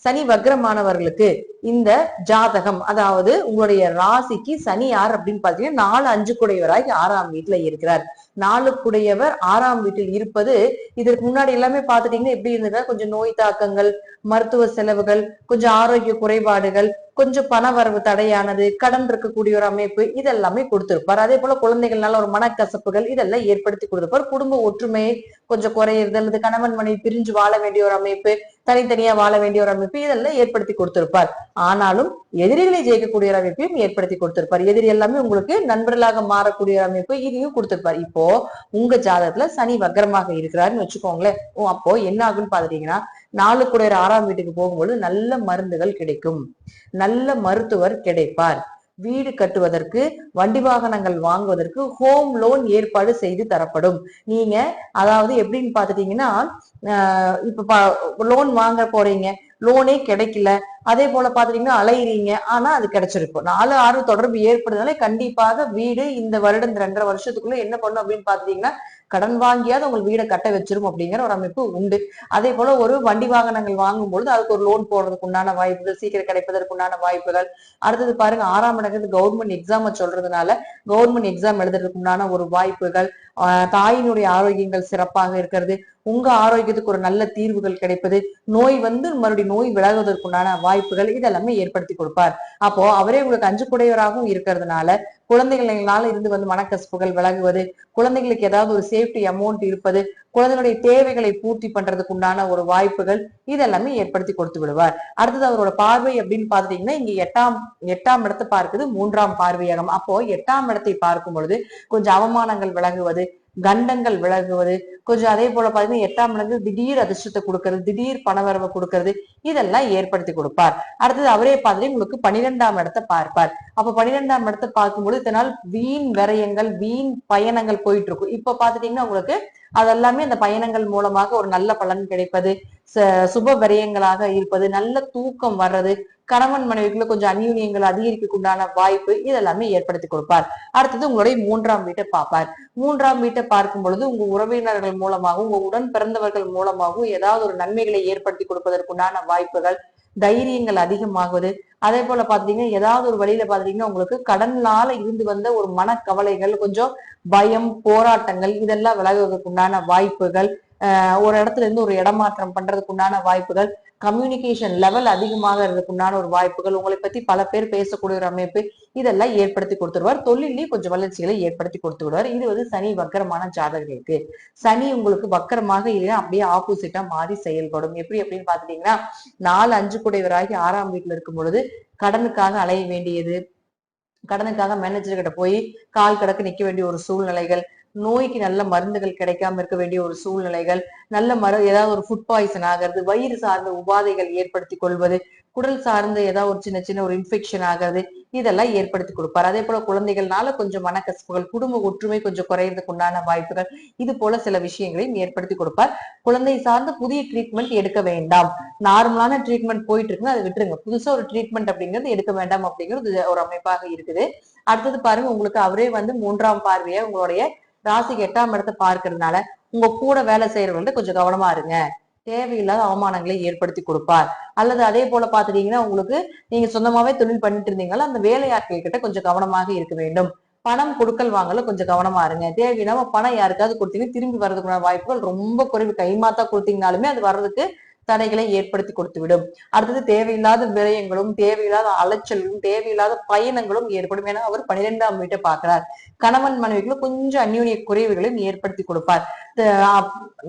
சனி வக்ரமானவர்களுக்கு இந்த ஜாதகம் அதாவது உங்களுடைய ராசிக்கு சனி யார் அப்படின்னு பாத்தீங்கன்னா நாலு அஞ்சு குடையவராகி ஆறாம் வீட்டுல இருக்கிறார். நாலு குடையவர் ஆறாம் வீட்டில் இருப்பது இதற்கு முன்னாடி எல்லாமே பாத்துட்டீங்கன்னா எப்படி இருந்ததுன்னா கொஞ்சம் நோய் தாக்கங்கள் மருத்துவ செலவுகள் கொஞ்சம் ஆரோக்கிய குறைபாடுகள் கொஞ்சம் பண வரவு தடையானது கடன் இருக்கக்கூடிய ஒரு அமைப்பு இதெல்லாமே கொடுத்திருப்பார். அதே போல குழந்தைகள்னால ஒரு மனக்கசப்புகள் இதெல்லாம் ஏற்படுத்தி கொடுத்திருப்பார். குடும்ப ஒற்றுமையை கொஞ்சம் குறையிறது அல்லது கணவன் மனைவி பிரிஞ்சு வாழ வேண்டிய ஒரு அமைப்பு தனித்தனியா வாழ வேண்டிய ஒரு அமைப்பு இதெல்லாம் ஏற்படுத்தி கொடுத்திருப்பார். ஆனாலும் எதிரிகளை ஜெயிக்கக்கூடிய ஒரு அமைப்பையும் ஏற்படுத்தி கொடுத்திருப்பார். எதிரி எல்லாமே உங்களுக்கு நண்பர்களாக மாறக்கூடிய ஒரு அமைப்பு இதையும் கொடுத்திருப்பார். இப்போ உங்க ஜாதகத்துல சனி வக்ரமாக இருக்கிறாருன்னு வச்சுக்கோங்களேன். ஓ, அப்போ என்ன ஆகும்னு பாத்துட்டீங்கன்னா நாலு குடையர் ஆறாம் வீட்டுக்கு போகும்பொழுது நல்ல மருந்துகள் கிடைக்கும். நல்ல மருத்துவர் கிடைப்பார். வீடு கட்டுவதற்கு வண்டி வாகனங்கள் வாங்குவதற்கு ஹோம் லோன் ஏற்பாடு செய்து தரப்படும். நீங்க அதாவது எப்படின்னு பாத்துட்டீங்கன்னா ஆஹ் இப்ப லோன் வாங்க போறீங்க. லோனே கிடைக்கல. அதே போல பாத்துட்டீங்கன்னா அலையிறீங்க. ஆனா அது கிடைச்சிருக்கும். நாலு ஆறு தொடர்பு ஏற்படுறதுனால கண்டிப்பாக வீடு இந்த வருடம் இந்த ரெண்டரை வருஷத்துக்குள்ள என்ன பண்ணும் அப்படின்னு பாத்துட்டீங்கன்னா கடன் வாங்கியாவது உங்கள் வீடை கட்ட வச்சிரும் அப்படிங்கிற ஒரு அமைப்பு உண்டு. அதே போல ஒரு வண்டி வாகனங்கள் வாங்கும் பொழுது அதுக்கு ஒரு லோன் போடுறதுக்கு உண்டான வாய்ப்புகள் சீக்கிரம் கிடைப்பதற்கு உண்டான வாய்ப்புகள். அடுத்தது பாருங்க ஆறாம் இடங்கிறது கவர்மெண்ட் எக்ஸாம் சொல்றதுனால கவர்மெண்ட் எக்ஸாம் எழுதுறதுக்கு உண்டான ஒரு வாய்ப்புகள். தாயினுடைய ஆரோக்கியங்கள் சிறப்பாக இருக்கிறது. உங்க ஆரோக்கியத்துக்கு ஒரு நல்ல தீர்வுகள் கிடைப்பது. நோய் வந்து மறுபடியும் நோய் விலகுவதற்குண்டான வாய்ப்புகள் இதெல்லாமே ஏற்படுத்தி கொடுப்பார். அப்போ அவரே உங்களுக்கு அஞ்சு குடையவராகவும் இருக்கிறதுனால குழந்தைகளால இருந்து வந்து மனக்கசப்புகள் விலகுவது குழந்தைகளுக்கு ஏதாவது ஒரு சேஃப்டி அமௌண்ட் இருப்பது குழந்தைகளுடைய தேவைகளை பூர்த்தி பண்றதுக்கு உண்டான ஒரு வாய்ப்புகள் இதெல்லாமே ஏற்படுத்தி கொடுத்து விடுவார். அடுத்தது அவரோட பார்வை அப்படின்னு பாத்துட்டீங்கன்னா இங்க எட்டாம் எட்டாம் இடத்தை பார்க்குது மூன்றாம் பார்வையாகும். அப்போ எட்டாம் இடத்தை பார்க்கும் பொழுது கொஞ்சம் அவமானங்கள் விலகுவது கண்டங்கள் விலகுவது கொஞ்சம் அதே போல பாத்தீங்கன்னா எட்டாம் இடங்கு திடீர் அதிர்ஷ்டத்தை கொடுக்கறது திடீர் பணவரவை கொடுக்கறது இதெல்லாம் ஏற்படுத்தி கொடுப்பார். அடுத்தது அவரே பார்த்துட்டு உங்களுக்கு பனிரெண்டாம் இடத்தை பார்ப்பார். அப்ப பன்னிரெண்டாம் இடத்தை பார்க்கும்போது இதனால் வீண் விரயங்கள் வீண் பயணங்கள் போயிட்டு இருக்கும் இப்ப பாத்துட்டீங்கன்னா உங்களுக்கு அதெல்லாமே அந்த பயணங்கள் மூலமாக ஒரு நல்ல பலன் கிடைப்பது சுப விரயங்களாக இருப்பது நல்ல தூக்கம் வர்றது கணவன் மனைவிக்குள்ள கொஞ்சம் அந்யூன்யங்கள் அதிகரிக்கக்குண்டான வாய்ப்பு இதெல்லாமே ஏற்படுத்தி கொடுப்பார். அடுத்தது உங்களுடைய மூன்றாம் வீட்டை பார்ப்பார். மூன்றாம் வீட்டை பார்க்கும் பொழுது உங்க உறவினர்கள் மூலமாகவும் உங்க உடன் பிறந்தவர்கள் மூலமாகவும் ஏதாவது ஒரு நன்மைகளை ஏற்படுத்தி கொடுப்பதற்குண்டான வாய்ப்புகள் தைரியங்கள் அதிகமாகுது. அதே போல பாத்தீங்கன்னா ஏதாவது ஒரு வழியில பாத்தீங்கன்னா உங்களுக்கு கடனால இருந்து வந்த ஒரு மனக்கவலைகள் கொஞ்சம் பயம் போராட்டங்கள் இதெல்லாம் விலகுவதற்குண்டான வாய்ப்புகள் ஒரு இடத்துல இருந்து ஒரு இடமாற்றம் பண்றதுக்கு உண்டான வாய்ப்புகள் கம்யூனிகேஷன் லெவல் அதிகமாக உண்டான ஒரு வாய்ப்புகள் உங்களை பத்தி பல பேர் பேசக்கூடிய ஒரு அமைப்பு இதெல்லாம் ஏற்படுத்தி கொடுத்துருவார் தொழிலையும் கொஞ்சம் வளர்ச்சிகளை ஏற்படுத்தி கொடுத்து விடுவார் இது வந்து சனி வக்கரமான ஜாதகர்களுக்கு. சனி உங்களுக்கு வக்கரமாக இல்லை அப்படியே ஆப்போசிட்டா மாறி செயல்படும். எப்படி அப்படின்னு பாத்துட்டீங்கன்னா நாலு அஞ்சு குடைவராகி ஆறாம் வீட்டுல இருக்கும் பொழுது கடனுக்காக அலைய வேண்டியது கடனுக்காக மேனேஜர்கிட்ட போய் கால் கடக்கு நிக்க வேண்டிய ஒரு சூழ்நிலைகள் நோய்க்கு நல்ல மருந்துகள் கிடைக்காம இருக்க வேண்டிய ஒரு சூழ்நிலைகள் நல்ல மரு ஏதாவது ஒரு ஃபுட் பாய்சன் ஆகிறது வயிறு சார்ந்த உபாதைகள் ஏற்படுத்தி கொள்வது குடல் சார்ந்த ஏதாவது ஒரு சின்ன சின்ன ஒரு இன்ஃபெக்ஷன் ஆகிறது இதெல்லாம் ஏற்படுத்தி கொடுப்பார். அதே போல குழந்தைகள்னால கொஞ்சம் மனக்கசப்புகள் குடும்ப ஒற்றுமை கொஞ்சம் குறையறதுக்கு உண்டான வாய்ப்புகள் இது போல சில விஷயங்களையும் ஏற்படுத்தி கொடுப்பார். குழந்தை சார்ந்த புதிய ட்ரீட்மெண்ட் எடுக்க வேண்டாம். நார்மலான ட்ரீட்மெண்ட் போயிட்டு இருக்குன்னு அதை விட்டுருங்க. புதுசா ஒரு ட்ரீட்மெண்ட் அப்படிங்கிறது எடுக்க வேண்டாம் அப்படிங்கிறது ஒரு அமைப்பாக இருக்குது. அடுத்தது பாருங்க உங்களுக்கு அவரே வந்து மூன்றாம் பார்வையை உங்களுடைய ராசிக்கு எட்டாம் இடத்தை பார்க்கறதுனால உங்க கூட வேலை செய்யறவங்கள்ட்ட கொஞ்சம் கவனமா இருங்க. தேவையில்லாத அவமானங்களை ஏற்படுத்தி கொடுப்பார். அல்லது அதே போல பாத்துட்டீங்கன்னா உங்களுக்கு நீங்க சொந்தமாவே தொழில் பண்ணிட்டு இருந்தீங்களா அந்த வேலையாட்கள் கிட்ட கொஞ்சம் கவனமாக இருக்க வேண்டும். பணம் கொடுக்கல் வாங்கல கொஞ்சம் கவனமா இருங்க. தேவையில்லாம பணம் யாருக்காவது கொடுத்தீங்கன்னா திரும்பி வர்றதுக்குள்ள வாய்ப்புகள் ரொம்ப குறைவு. கைமாத்தா கொடுத்தீங்கனாலுமே அது வர்றதுக்கு தடைகளை ஏற்படுத்தி கொடுத்து விடும் அடுத்தது தேவையில்லாத விரயங்களும் தேவையில்லாத அலைச்சலும் தேவையில்லாத பயணங்களும் ஏற்படும் என அவர் பனிரெண்டாம் வீட்டை பார்க்கிறார். கணவன் மனைவிகளும் கொஞ்சம் அந்யூனிய குறைவுகளையும் ஏற்படுத்தி கொடுப்பார்.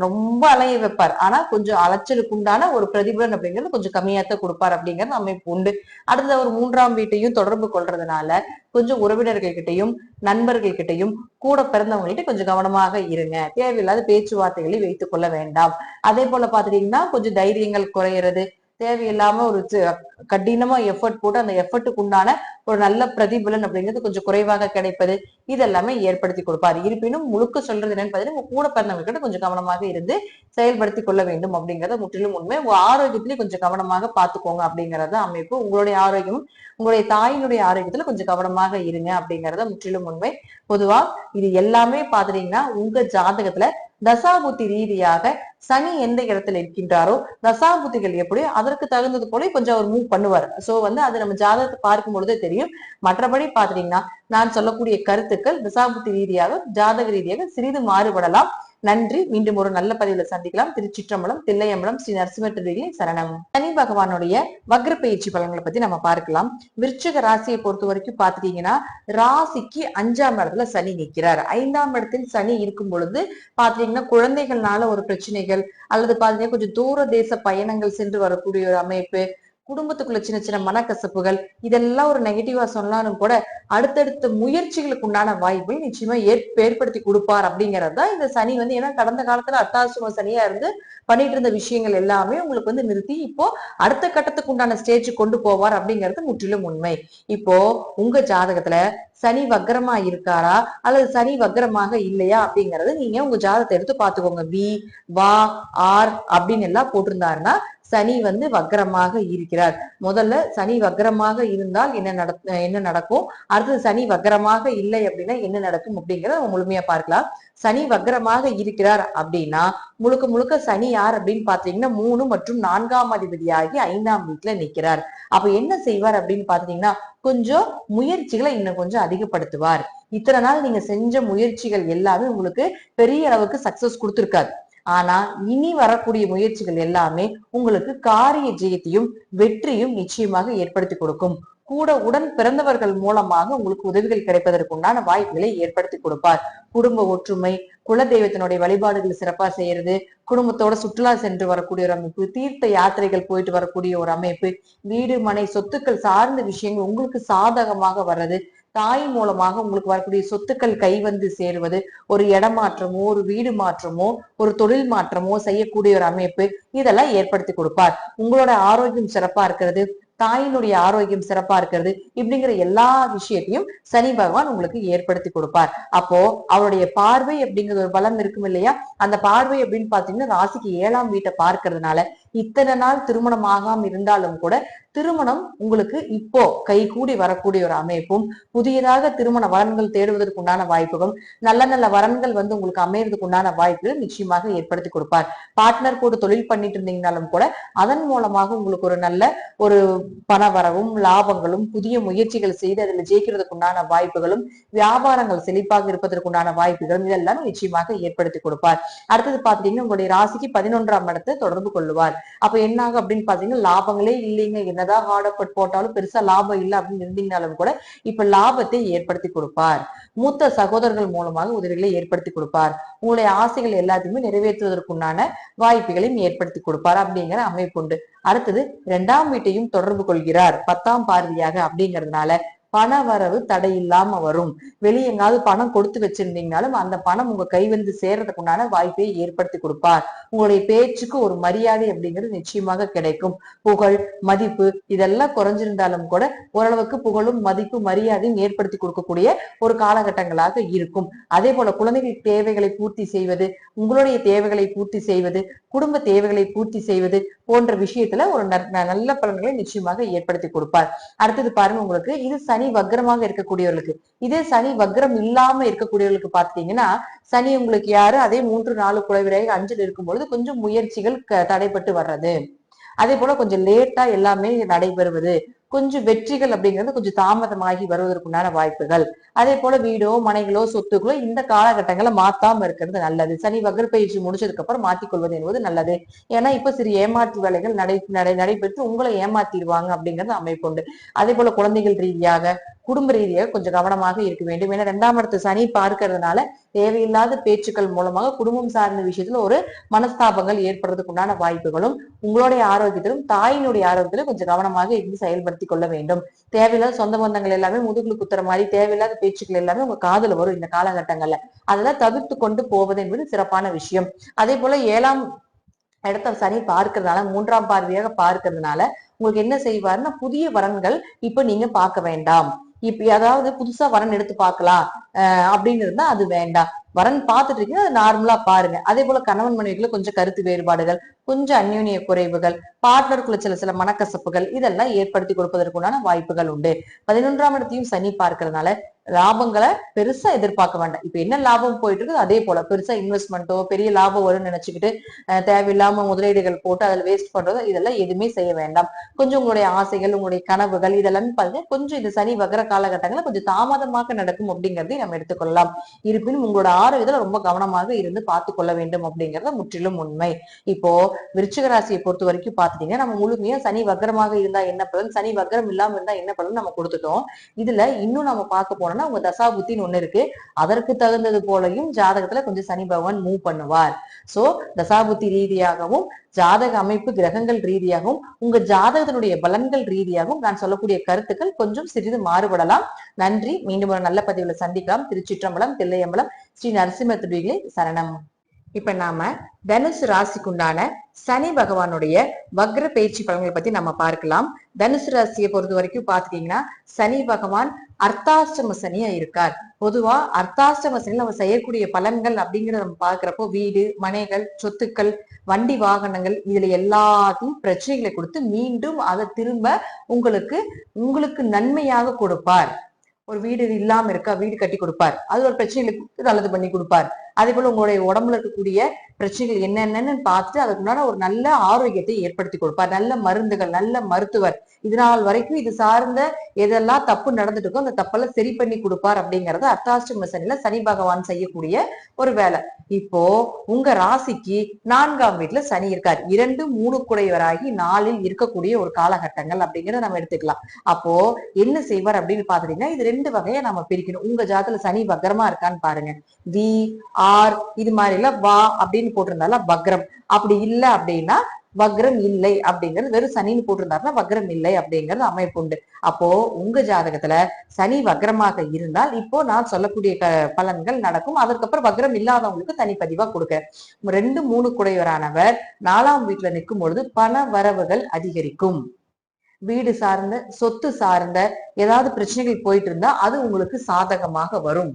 ரொம்ப அலைய வைப்பார். ஆனா கொஞ்சம் அலைச்சலுக்கு உண்டான ஒரு பிரதிபலன் அப்படிங்கிறது கொஞ்சம் கம்மியாத்தான் கொடுப்பார் அப்படிங்கிறது அமைப்பு உண்டு. அடுத்தது அவர் மூன்றாம் வீட்டையும் தொடர்பு கொள்றதுனால கொஞ்சம் உறவினர்கள் கிட்டையும் நண்பர்கள் கிட்டையும் கூட பிறந்தவங்கள்ட்ட கொஞ்சம் கவனமாக இருங்க. தேவையில்லாத பேச்சுவார்த்தைகளை வைத்துக் கொள்ள வேண்டாம். அதே போல பாத்துட்டீங்கன்னா கொஞ்சம் தைரியங்கள் குறையிறது. தேவையில்லாம ஒரு கடினமா எஃபர்ட் போட்டு அந்த எஃபர்ட்டுக்கு உண்டான ஒரு நல்ல பிரதிபலன் அப்படிங்கிறது கொஞ்சம் குறைவாக கிடைப்பது. இதெல்லாமே ஏற்படுத்தி கொடுப்பாரு. இருப்பினும் முழுக்க சொல்றது என்னன்னு பாத்தீங்கன்னா கூட பிறந்தவங்க கிட்ட கொஞ்சம் கவனமாக இருந்து செயல்படுத்தி கொள்ள வேண்டும் அப்படிங்கறத முற்றிலும் உண்மை. உங்க ஆரோக்கியத்திலயும் கொஞ்சம் கவனமாக பாத்துக்கோங்க அப்படிங்கறத அமைப்பு. உங்களுடைய ஆரோக்கியம் உங்களுடைய தாயினுடைய ஆரோக்கியத்துல கொஞ்சம் கவனமாக இருங்க அப்படிங்கறத முற்றிலும் உண்மை. பொதுவா இது எல்லாமே பாத்துட்டீங்கன்னா உங்க ஜாதகத்துல தசாபுத்தி ரீதியாக சனி எந்த இடத்துல இருக்கின்றாரோ தசாபுத்திகள் எப்படி அதற்கு தகுந்தது போல கொஞ்சம் அவர் மூவ் பண்ணுவார். சோ வந்து அது நம்ம ஜாதகத்தை பார்க்கும் பொழுதே தெரியும். மற்றபடி பாத்தீங்கன்னா நான் சொல்லக்கூடிய கருத்துக்கள் தசாபுத்தி ரீதியாக ஜாதக ரீதியாக சிறிது மாறுபடலாம். நன்றி. மீண்டும் ஒரு நல்ல பதிவுல சந்திக்கலாம். திருச்சிற்றம்பலம் தில்லையம்பலம் ஸ்ரீ நரசிம்ம சரணம். சனி பகவானுடைய வக்ர பயிற்சி பலன்களை பத்தி நம்ம பார்க்கலாம். விருச்சக ராசியை பொறுத்த வரைக்கும் பாத்துட்டீங்கன்னா ராசிக்கு அஞ்சாம் இடத்துல சனி நிற்கிறார் ஐந்தாம் இடத்தில் சனி இருக்கும் பொழுது பாத்தீங்கன்னா குழந்தைகள்னால ஒரு பிரச்சனைகள் அல்லது பாத்தீங்கன்னா கொஞ்சம் தூர தேச பயணங்கள் சென்று வரக்கூடிய ஒரு அமைப்பு குடும்பத்துக்குள்ள சின்ன சின்ன மனக்கசப்புகள் இதெல்லாம் ஒரு நெகட்டிவா சொன்னாலும் கூட அடுத்தடுத்த முயற்சிகளுக்கு உண்டான வாய்ப்பை நிச்சயமா ஏற்படுத்தி கொடுப்பார் அப்படிங்கிறது தான் இந்த சனி வந்து ஏன்னா கடந்த காலத்துல அர்த்தாசிரம சனியா இருந்து பண்ணிட்டு இருந்த விஷயங்கள் எல்லாமே உங்களுக்கு வந்து நிறுத்தி இப்போ அடுத்த கட்டத்துக்கு உண்டான ஸ்டேஜ் கொண்டு போவார் அப்படிங்கிறது முற்றிலும் உண்மை. இப்போ உங்க ஜாதகத்துல சனி வக்கரமா இருக்காரா? அல்லது சனி வக்கரமாக இல்லையா? அப்படிங்கறது நீங்க உங்க ஜாதகத்தை எடுத்து பாத்துக்கோங்க வி வா ஆர் அப்படின்னு எல்லாம் போட்டிருந்தாருன்னா சனி வந்து வக்கரமாக இருக்கிறார். முதல்ல சனி வக்கரமாக இருந்தால் என்ன நட என்ன நடக்கும்? அடுத்தது சனி வக்கரமாக இல்லை அப்படின்னா என்ன நடக்கும் அப்படிங்கறத முழுமையா பார்க்கலாம். சனி வக்கரமாக இருக்கிறார் அப்படின்னா முழுக்க முழுக்க சனி யார் அப்படின்னு பாத்தீங்கன்னா மூணு மற்றும் நான்காம் அதிபதியாகி ஐந்தாம் வீட்டுல நிக்கிறார் அப்ப என்ன செய்வார் அப்படின்னு பாத்தீங்கன்னா கொஞ்சம் முயற்சிகளை இன்னும் கொஞ்சம் அதிகப்படுத்துவார். இத்தனை நாள் நீங்க செஞ்ச முயற்சிகள் எல்லாமே உங்களுக்கு பெரிய அளவுக்கு சக்சஸ் கொடுத்துருக்காது. ஆனா இனி வரக்கூடிய முயற்சிகள் எல்லாமே உங்களுக்கு காரிய ஜெயத்தையும் வெற்றியும் நிச்சயமாக ஏற்படுத்தி கொடுக்கும். கூட உடன் பிறந்தவர்கள் மூலமாக உங்களுக்கு உதவிகள் கிடைப்பதற்குண்டான வாய்ப்புகளை ஏற்படுத்தி கொடுப்பார். குடும்ப ஒற்றுமை குலதெய்வத்தினுடைய வழிபாடுகள் சிறப்பா செய்யறது குடும்பத்தோட சுற்றுலா சென்று வரக்கூடிய ஒரு அமைப்பு தீர்த்த யாத்திரைகள் போயிட்டு வரக்கூடிய ஒரு அமைப்பு வீடு மனை சொத்துக்கள் சார்ந்த விஷயங்கள் உங்களுக்கு சாதகமாக வர்றது தாய் மூலமாக உங்களுக்கு வரக்கூடிய சொத்துக்கள் கை வந்து சேருவது ஒரு இடமாற்றமோ ஒரு வீடு மாற்றமோ ஒரு தொழில் மாற்றமோ செய்யக்கூடிய ஒரு அமைப்பு இதெல்லாம் ஏற்படுத்தி கொடுப்பார். உங்களோட ஆரோக்கியம் சிறப்பா இருக்கிறது தாயினுடைய ஆரோக்கியம் சிறப்பா இருக்கிறது இப்படிங்கிற எல்லா விஷயத்தையும் சனி பகவான் உங்களுக்கு ஏற்படுத்தி கொடுப்பார். அப்போ அவருடைய பார்வை அப்படிங்கிறது ஒரு பலம் இருக்கும் இல்லையா? அந்த பார்வை அப்படின்னு பாத்தீங்கன்னா ராசிக்கு ஏழாம் வீட்டை பார்க்கறதுனால இத்தனை நாள் திருமணம் ஆகாம இருந்தாலும் கூட திருமணம் உங்களுக்கு இப்போ கைகூடி வரக்கூடிய ஒரு அமைப்பும் புதியதாக திருமண வரன்கள் தேடுவதற்கு உண்டான வாய்ப்புகளும் நல்ல நல்ல வரன்கள் வந்து உங்களுக்கு அமையறதுக்கு உண்டான வாய்ப்புகள் நிச்சயமாக ஏற்படுத்தி கொடுப்பார். பார்ட்னர் கூட தொழில் பண்ணிட்டு இருந்தீங்கனாலும் கூட அதன் மூலமாக உங்களுக்கு ஒரு நல்ல ஒரு பண வரவும் லாபங்களும் புதிய முயற்சிகள் செய்து அதில் ஜெயிக்கிறதுக்கு உண்டான வாய்ப்புகளும் வியாபாரங்கள் செழிப்பாக இருப்பதற்கு உண்டான வாய்ப்புகளும் இதெல்லாம் நிச்சயமாக ஏற்படுத்தி கொடுப்பார். அடுத்தது பாத்தீங்கன்னா உங்களுடைய ராசிக்கு பதினொன்றாம் இடத்தை தொடர்பு கொள்ளுவார். அப்ப என்ன ஆகும் அப்படின்னு பாத்தீங்கன்னா லாபங்களே இல்லைங்க என்னதான் ஹார்ட் எஃபர்ட் போட்டாலும் பெருசா லாபம் இல்லை அப்படின்னு இருந்தீங்கனாலும் கூட இப்ப லாபத்தை ஏற்படுத்தி கொடுப்பார். மூத்த சகோதரர்கள் மூலமாக உதவிகளை ஏற்படுத்தி கொடுப்பார். உங்களுடைய ஆசைகள் எல்லாத்தையுமே நிறைவேற்றுவதற்குண்டான வாய்ப்புகளையும் ஏற்படுத்தி கொடுப்பார் அப்படிங்கிற அமைப்பு உண்டு. அடுத்தது இரண்டாம் வீட்டையும் தொடர்பு கொள்கிறார். பத்தாம் பார்வையாக அப்படிங்கறதுனால பண வரவு தடையில்லாம வரும். வெளியே எங்காவது பணம் கொடுத்து வச்சிருந்தீங்கனாலும் அந்த பணம் உங்க கை வந்து சேர்றதுக்கு உண்டான வாய்ப்பை ஏற்படுத்தி கொடுப்பார். உங்களுடைய பேச்சுக்கு ஒரு மரியாதை அப்படிங்கிறது நிச்சயமாக கிடைக்கும். புகழ் மதிப்பு இதெல்லாம் குறைஞ்சிருந்தாலும் கூட ஓரளவுக்கு புகழும் மதிப்பு மரியாதையும் ஏற்படுத்தி கொடுக்கக்கூடிய ஒரு காலகட்டங்களாக இருக்கும். அதே போல குழந்தைகள் தேவைகளை பூர்த்தி செய்வது உங்களுடைய தேவைகளை பூர்த்தி செய்வது குடும்ப தேவைகளை பூர்த்தி செய்வது போன்ற விஷயத்துல ஒரு நல்ல பலன்களை நிச்சயமாக ஏற்படுத்தி கொடுப்பார். அடுத்தது பாருங்க உங்களுக்கு இது சனி சனி வக்ரமாக இருக்கக்கூடியவர்களுக்கு. இதே சனி வக்ரம் இல்லாம இருக்கக்கூடியவர்களுக்கு பாத்தீங்கன்னா சனி உங்களுக்கு யாரு? அதே மூன்று நாலு குறைவிரை அஞ்சில் இருக்கும் பொழுது கொஞ்சம் முயற்சிகள் தடைப்பட்டு வர்றது. அதே போல கொஞ்சம் லேட்டா எல்லாமே நடைபெறுவது. கொஞ்சம் வெற்றிகள் அப்படிங்கிறது கொஞ்சம் தாமதமாகி வருவதற்குண்டான வாய்ப்புகள். அதே போல வீடோ மனைகளோ சொத்துக்களோ இந்த காலகட்டங்களை மாத்தாம இருக்கிறது நல்லது. சனி வக்ர பயிற்சி முடிச்சதுக்கு அப்புறம் மாத்திக்கொள்வது என்பது நல்லது. ஏன்னா இப்ப சிறு ஏமாற்று வேலைகள் நடை நடை நடைபெற்று உங்களை ஏமாத்திடுவாங்க அப்படிங்கிறது அமைப்புண்டு அதே போல குழந்தைகள் ரீதியாக குடும்ப ரீதியாக கொஞ்சம் கவனமாக இருக்க வேண்டும். ஏன்னா இரண்டாம் இடத்து சனி பார்க்கறதுனால தேவையில்லாத பேச்சுக்கள் மூலமாக குடும்பம் சார்ந்த விஷயத்துல ஒரு மனஸ்தாபங்கள் ஏற்படுறதுக்கு உண்டான வாய்ப்புகளும் உங்களுடைய ஆரோக்கியத்திலும் தாயினுடைய ஆரோக்கியத்திலும் கொஞ்சம் கவனமாக இருந்து செயல்படுத்தி கொள்ள வேண்டும். தேவையில்லாத சொந்த பந்தங்கள் எல்லாமே முதுகுல குத்துற மாதிரி தேவையில்லாத பேச்சுக்கள் எல்லாமே உங்க காதல வரும் இந்த காலகட்டங்கள்ல. அதெல்லாம் தவிர்த்து கொண்டு போவது என்பது சிறப்பான விஷயம். அதே போல ஏழாம் இடத்த சனி பார்க்கறதுனால மூன்றாம் பார்வையாக பார்க்கறதுனால உங்களுக்கு என்ன செய்வாருன்னா புதிய வரன்கள் இப்ப நீங்க பார்க்க வேண்டாம். இப்ப அதாவது புதுசா வரன் எடுத்து பார்க்கலாம் அப்படின்னு இருந்தா அது வேண்டாம். வரன் பார்த்துட்டு இருக்கீங்க அது நார்மலா பாருங்க. அதே போல கணவன் மனைவிக்குள்ள கொஞ்சம் கருத்து வேறுபாடுகள் கொஞ்சம் அந்யோன்ய குறைவுகள் பார்ட்னருக்குள்ள சில சில மனக்கசப்புகள் இதெல்லாம் ஏற்படுத்தி கொடுப்பதற்குண்டான வாய்ப்புகள் உண்டு. பதினொன்றாம் இடத்தையும் சனி பார்க்கறதுனால லாபங்களை பெருசா எதிர்பார்க்க வேண்டாம். இப்ப என்ன லாபம் போயிட்டு இருக்குது அதே போல. பெருசா இன்வெஸ்ட்மெண்ட்டோ பெரிய லாபம் வரும்னு நினைச்சுக்கிட்டு தேவையில்லாம முதலீடுகள் போட்டு அதில் வேஸ்ட் பண்றதோ இதெல்லாம் எதுவுமே செய்ய வேண்டாம். கொஞ்சம் உங்களுடைய ஆசைகள் உங்களுடைய கனவுகள் இதெல்லாம் பாத்தீங்கன்னா கொஞ்சம் இந்த சனி வகர காலகட்டங்களில் கொஞ்சம் தாமதமாக நடக்கும் அப்படிங்கறதை நம்ம எடுத்துக்கொள்ளலாம். இருப்பினும் உங்களோட ஆரோக்கியத்துல ரொம்ப கவனமாக இருந்து பார்த்து கொள்ள வேண்டும் அப்படிங்கறது முற்றிலும் உண்மை. இப்போ விருச்சிக ராசியை பொறுத்த வரைக்கும் பாத்துட்டீங்கன்னா நம்ம முழுமையா சனி வக்கரமாக இருந்தா என்ன பலன்? சனி வக்கரம் இல்லாம இருந்தா என்ன பலன் நம்ம கொடுத்துட்டோம். இதுல இன்னும் நம்ம பார்க்க போனோம் போறோம்னா உங்க தசா புத்தின்னு ஒண்ணு இருக்கு. அதற்கு தகுந்தது போலயும் ஜாதகத்துல கொஞ்சம் சனி பகவான் மூவ் பண்ணுவார். சோ தசாபுத்தி ரீதியாகவும் ஜாதக அமைப்பு கிரகங்கள் ரீதியாகவும் உங்க ஜாதகத்தினுடைய பலன்கள் ரீதியாகவும் நான் சொல்லக்கூடிய கருத்துக்கள் கொஞ்சம் சிறிது மாறுபடலாம். நன்றி. மீண்டும் ஒரு நல்ல பதிவுல சந்திக்கலாம். திருச்சிற்றம்பலம் தில்லையம்பலம் ஸ்ரீ நரசிம்ம துடிகளை சரணம். இப்ப நாம தனுசு ராசிக்குண்டான சனி பகவானுடைய வக்ர பயிற்சி பலன்களை பத்தி நம்ம பார்க்கலாம். தனுசு ராசியை பொறுத்த வரைக்கும் பாத்துட்டீங்கன்னா சனி பகவான் அர்த்தாஷ்டம சனியா இருக்கார். பொதுவா அர்த்தாஷ்டம சனியில் நம்ம செய்யக்கூடிய பலன்கள் அப்படிங்கிறத நம்ம பாக்குறப்போ வீடு மனைகள் சொத்துக்கள் வண்டி வாகனங்கள் இதுல எல்லாத்தையும் பிரச்சனைகளை கொடுத்து மீண்டும் அதை திரும்ப உங்களுக்கு உங்களுக்கு நன்மையாக கொடுப்பார். ஒரு வீடு இல்லாம இருக்கா வீடு கட்டி கொடுப்பார். அது ஒரு பிரச்சனைகளுக்கு நல்லது பண்ணி கொடுப்பார். அதே போல உங்களுடைய உடம்புல இருக்கக்கூடிய பிரச்சனைகள் என்னென்னு பார்த்துட்டு அதுக்கு ஒரு நல்ல ஆரோக்கியத்தை ஏற்படுத்தி கொடுப்பார். நல்ல மருந்துகள் நல்ல மருத்துவர். இதனால் வரைக்கும் இது சார்ந்த எதெல்லாம் தப்பு நடந்துட்டு இருக்கோ அந்த தப்பெல்லாம் சரி பண்ணி கொடுப்பார் அப்படிங்கறது அர்த்தாஷ்டம சனியில சனி பகவான் செய்யக்கூடிய ஒரு வேலை. இப்போ உங்க ராசிக்கு நான்காம் வீட்டுல சனி இருக்கார். இரண்டு மூணு குடையவராகி நாளில் இருக்கக்கூடிய ஒரு காலகட்டங்கள் அப்படிங்கறத நம்ம எடுத்துக்கலாம். அப்போ என்ன செய்வார் அப்படின்னு பாத்துட்டீங்கன்னா இது ரெண்டு வகையை நம்ம பிரிக்கணும். உங்க ஜாதத்துல சனி வக்கரமா இருக்கான்னு பாருங்க. வி ஆர் இது மாதிரி எல்லாம் வா அப்படின்னு போட்டிருந்தால வக்ரம். அப்படி இல்லை அப்படின்னா வக்ரம் இல்லை அப்படிங்கிறது வெறும் சனின்னு போட்டிருந்தாருன்னா வக்ரம் இல்லை அப்படிங்கிறது அமைப்பு உண்டு. அப்போ உங்க ஜாதகத்துல சனி வக்ரமாக இருந்தால் இப்போ நான் சொல்லக்கூடிய க பலன்கள் நடக்கும். அதுக்கப்புறம் வக்ரம் இல்லாதவங்களுக்கு தனிப்பதிவா கொடுக்க. ரெண்டு மூணு குடையவரானவர் நாலாம் வீட்டுல நிற்கும் பொழுது பண வரவுகள் அதிகரிக்கும். வீடு சார்ந்த சொத்து சார்ந்த ஏதாவது பிரச்சனைகள் போயிட்டு இருந்தா அது உங்களுக்கு சாதகமாக வரும்.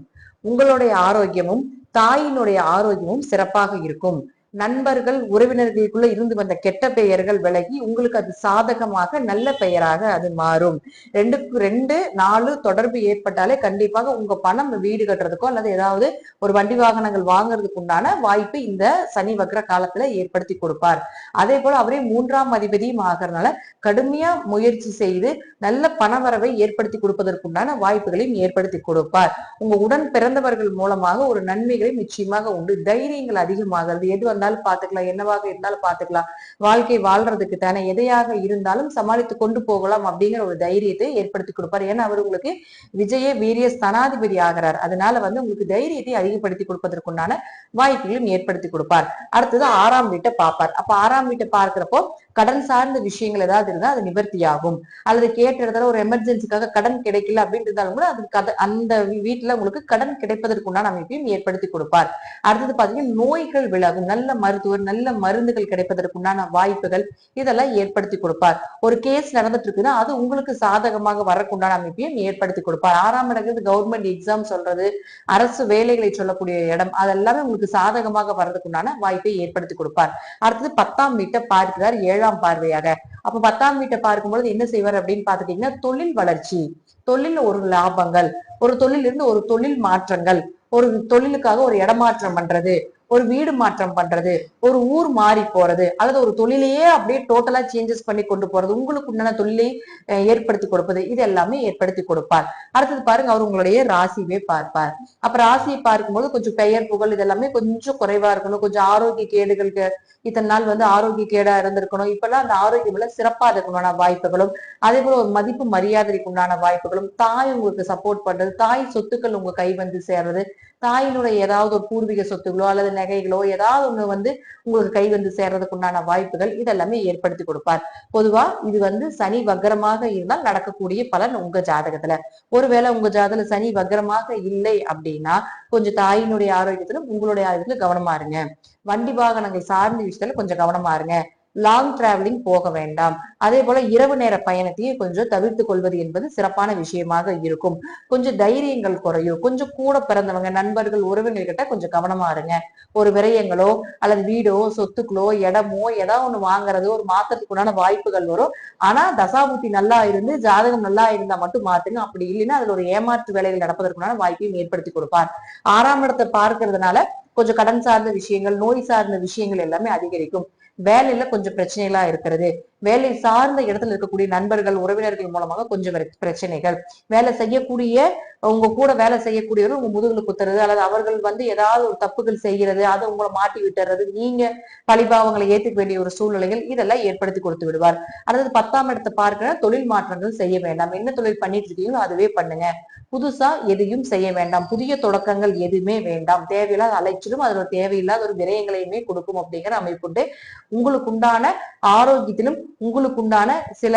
உங்களுடைய ஆரோக்கியமும் தாயினுடைய ஆரோக்கியமும் சிறப்பாக இருக்கும். நண்பர்கள் உறவினர்களுக்குள்ள இருந்து வந்த கெட்ட பெயர்கள் விலகி உங்களுக்கு அது சாதகமாக நல்ல பெயராக அது மாறும். ரெண்டுக்கு ரெண்டு நாலு தொடர்பு ஏற்பட்டாலே கண்டிப்பாக உங்க பணம் வீடு கட்டுறதுக்கோ அல்லது ஏதாவது ஒரு வண்டி வாகனங்கள் வாங்குறதுக்கு உண்டான வாய்ப்பு இந்த சனி வக்ர காலத்துல ஏற்படுத்தி கொடுப்பார். அதே போல அவரே மூன்றாம் அதிபதியும் ஆகிறதுனால கடுமையா முயற்சி செய்து நல்ல பணவரவை ஏற்படுத்தி கொடுப்பதற்குண்டான வாய்ப்புகளையும் ஏற்படுத்தி கொடுப்பார். உங்க உடன் பிறந்தவர்கள் மூலமாக ஒரு நன்மைகளை நிச்சயமாக உண்டு. தைரியங்கள் அதிகமாகிறது. எது வந்தாலும் பாத்துக்கலாம் என்னவாக இருந்தாலும் பாத்துக்கலாம் வாழ்க்கை வாழ்றதுக்கு தானே எதையாக இருந்தாலும் சமாளித்து கொண்டு போகலாம் அப்படிங்கிற ஒரு தைரியத்தை ஏற்படுத்தி கொடுப்பார். ஏன்னா அவர் உங்களுக்கு விஜய வீரிய ஸ்தனாதிபதி ஆகிறார். அதனால வந்து உங்களுக்கு தைரியத்தை அதிகப்படுத்தி கொடுப்பதற்குண்டான வாய்ப்புகளும் ஏற்படுத்தி கொடுப்பார். அடுத்தது ஆறாம் வீட்டை பார்ப்பார். அப்ப ஆறாம் வீட்டை பார்க்கிறப்போ கடன் சார்ந்த விஷயங்கள் ஏதாவது இருந்தால் அது நிவர்த்தியாகும். அல்லது கேட்ட இடத்துல ஒரு எமர்ஜென்சிக்காக கடன் கிடைக்கல அப்படின்னு இருந்தாலும் கூட அது அந்த வீட்டுல உங்களுக்கு கடன் கிடைப்பதற்குண்டான அமைப்பையும் ஏற்படுத்தி கொடுப்பார். அடுத்தது பாத்தீங்கன்னா நோய்கள் விலகும் நல்ல மருத்துவர் நல்ல மருந்துகள் கிடைப்பதற்குண்டான வாய்ப்புகள் இதெல்லாம் ஏற்படுத்தி கொடுப்பார். ஒரு கேஸ் நடந்துட்டு இருக்குன்னா அது உங்களுக்கு சாதகமாக வரக்குண்டான அமைப்பையும் ஏற்படுத்தி கொடுப்பார். ஆறாம் இடங்கிறது கவர்மெண்ட் எக்ஸாம் சொல்றது அரசு வேலைகளை சொல்லக்கூடிய இடம் அதெல்லாமே உங்களுக்கு சாதகமாக வர்றதுக்குண்டான வாய்ப்பை ஏற்படுத்தி கொடுப்பார். அடுத்தது பத்தாம் வீட்டை பார்க்கிறார் ஏழாம் பார்வையாக. அப்ப பத்தாம் வீட்டை பார்க்கும்பொழுது என்ன செய்வார் அப்படின்னு பாத்துட்டீங்கன்னா தொழில் வளர்ச்சி. தொழில் ஒரு லாபங்கள் ஒரு தொழில் இருந்து ஒரு தொழில் மாற்றங்கள் ஒரு தொழிலுக்காக ஒரு இடமாற்றம் பண்றது ஒரு வீடு மாற்றம் பண்றது ஒரு ஊர் மாறி போறது அல்லது ஒரு தொழிலையே அப்படியே டோட்டலா சேஞ்சஸ் பண்ணி கொண்டு போறது உங்களுக்கு உண்டான தொழிலை ஏற்படுத்தி கொடுப்பது இது எல்லாமே ஏற்படுத்தி கொடுப்பார். அடுத்தது பாருங்க அவர் உங்களுடைய ராசியவே பார்ப்பார். அப்ப ராசியை பார்க்கும்போது கொஞ்சம் பெயர் புகழ் இதெல்லாமே கொஞ்சம் குறைவா இருக்கணும் கொஞ்சம் ஆரோக்கிய கேடுகளுக்கு இத்தனை நாள் வந்து ஆரோக்கிய கேடா இருந்திருக்கணும். இப்பெல்லாம் அந்த ஆரோக்கியம் எல்லாம் சிறப்பா அதுக்குண்டான வாய்ப்புகளும் அதே போல ஒரு மதிப்பு மரியாதைக்கு உண்டான வாய்ப்புகளும் தாய் உங்களுக்கு சப்போர்ட் பண்றது தாய் சொத்துக்கள் உங்க கை வந்து சேர்றது தாயினுடைய ஏதாவது ஒரு பூர்வீக சொத்துகளோ அல்லது நகைகளோ ஏதாவது ஒண்ணு வந்து உங்களுக்கு கை வந்து சேர்றதுக்கு உண்டான வாய்ப்புகள் இதெல்லாமே ஏற்படுத்தி கொடுப்பார். பொதுவா இது வந்து சனி வக்கரமாக இருந்தால் நடக்கக்கூடிய பலன் உங்க ஜாதகத்துல. ஒருவேளை உங்க ஜாதகத்துல சனி வக்கரமாக இல்லை அப்படின்னா கொஞ்சம் தாயினுடைய ஆரோக்கியத்திலும் உங்களுடைய ஆரோக்கியத்துல கவனமா இருங்க. வண்டி வாகனங்கள் சார்ந்த விஷயத்துல கொஞ்சம் கவனமா இருங்க. லாங் டிராவலிங் போக வேண்டாம். அதே போல இரவு நேர பயணத்தையும் கொஞ்சம் தவிர்த்து கொள்வது என்பது சிறப்பான விஷயமாக இருக்கும். கொஞ்சம் தைரியங்கள் குறையும் கொஞ்சம் கூட பிறந்தவங்க நண்பர்கள் உறவினர்கள் கிட்ட கொஞ்சம் கவனமா இருங்க. ஒரு விரயங்களோ அல்லது வீடோ சொத்துக்களோ இடமோ ஏதாவது ஒண்ணு வாங்குறதோ ஒரு மாத்தத்துக்கு உண்டான வாய்ப்புகள் வரும். ஆனா தசாபுத்தி நல்லா இருந்து ஜாதகம் நல்லா இருந்தா மட்டும் மாத்துங்க. அப்படி இல்லைன்னா அதுல ஒரு ஏமாற்று வேலைகள் நடப்பதற்குண்டான வாய்ப்பையும் ஏற்படுத்தி கொடுப்பார். ஆறாம் இடத்தை பார்க்கறதுனால கொஞ்சம் கடன் சார்ந்த விஷயங்கள் நோய் சார்ந்த விஷயங்கள் எல்லாமே அதிகரிக்கும். வேலையில கொஞ்சம் பிரச்சனைகளா இருக்கிறது. வேலை சார்ந்த இடத்துல இருக்கக்கூடிய நண்பர்கள் உறவினர்கள் மூலமாக கொஞ்சம் பிரச்சனைகள். வேலை செய்யக்கூடிய உங்க கூட வேலை செய்யக்கூடியவர் உங்க முதுகுல குத்துறது அல்லது அவர்கள் வந்து ஏதாவது ஒரு தப்புகள் செய்கிறது அதை உங்களை மாட்டி விட்டுறது நீங்க பழிபாவங்களை ஏத்துக்க வேண்டிய ஒரு சூழ்நிலைகள் இதெல்லாம் ஏற்படுத்தி கொடுத்து விடுவார். அடுத்தது பத்தாம் இடத்தை பார்க்கிற தொழில் மாற்றங்கள் செய்ய வேண்டாம். என்ன தொழில் பண்ணிட்டு இருக்கீங்களோ அதுவே பண்ணுங்க. புதுசா எதையும் செய்ய வேண்டாம். புதிய தொடக்கங்கள் எதுவுமே வேண்டாம். தேவையில்லாத அலைச்சலும் அதோட தேவையில்லாத ஒரு விரயங்களையுமே கொடுக்கும் அப்படிங்கிற அமைப்புண்டு உங்களுக்கு உண்டான ஆரோக்கியத்திலும் உங்களுக்கு உண்டான சில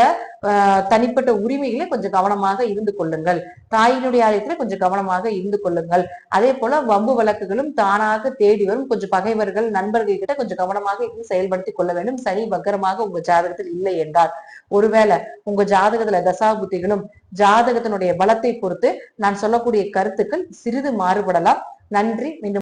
தனிப்பட்ட உரிமைகளை கொஞ்சம் கவனமாக இருந்து கொள்ளுங்கள். தாயினுடைய ஆலயத்துல கொஞ்சம் கவனமாக இருந்து கொள்ளுங்கள். அதே போல வம்பு வழக்குகளும் தானாக தேடி வரும். கொஞ்சம் பகைவர்கள் நண்பர்கள் கிட்ட கொஞ்சம் கவனமாக இருந்து செயல்படுத்திக் கொள்ள வேண்டும். சனி வக்கரமாக உங்க ஜாதகத்தில் இல்லை என்றால். ஒருவேளை உங்க ஜாதகத்துல தசாபுத்திகளும் ஜாதகத்தினுடைய பலத்தை பொறுத்து நான் சொல்லக்கூடிய கருத்துக்கள் சிறிது மாறுபடலாம். நன்றி மீண்டும்